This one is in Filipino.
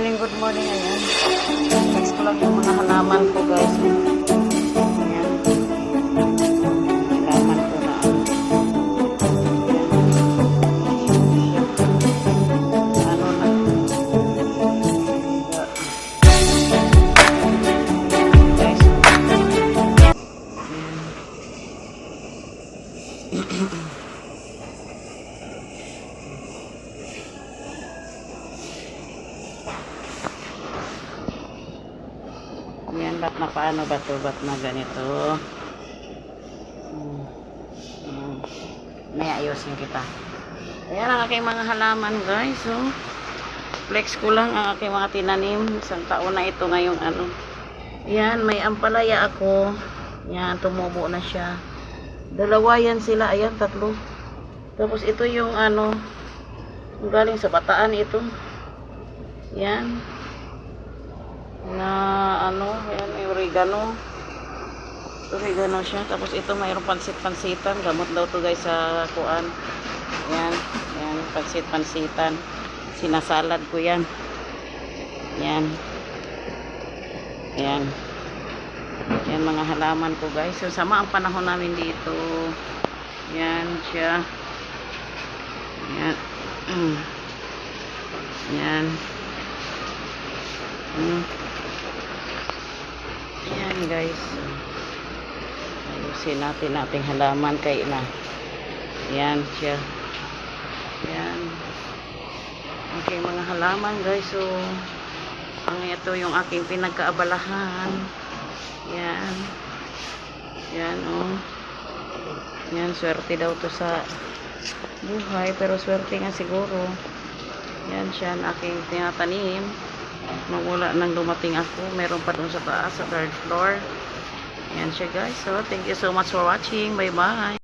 Morning, good morning. Ayan. Next ko lang yung mga halaman ko, guys. Ayan. Halaman. Yan, ba't na paano ba to? Ba't na ganito? Hmm. Hmm. May ayusin kita. Ayan ang aking mga halaman guys. Oh. Flex ko lang ang aking mga tinanim. Isang taon na ito ngayong ano. Ayan, may ampalaya ako. Yan, tumubo na siya. Dalawa yan sila. Ayan, tatlo. Tapos ito yung ano, galing sa bataan ito. Yan na ano, may oregano. Oregano siya. Tapos ito mayroong pansit-pansitan. Gamot daw to guys sa kuan. Ayan, ayan, pansit-pansitan. Sinasalad ko yan. Ayan. Ayan. Ayan mga halaman ko guys. So, sama ang panahon namin dito. Ayan siya. Ayan. Ayan. Mm. Ayan guys. Ayusin natin ating halaman kay na. Ayan siya. Ayan. Okay mga halaman guys. So, ang ito yung aking pinagkaabalahan. Ayan. Ayan oh. Ayan, swerte daw to sa buhay. Pero swerte nga siguro. Ayan siya ang aking tinatanim magmula nang dumating ako. Meron pa dun sa taas sa third floor. Yan siya guys. So thank you so much for watching. Bye bye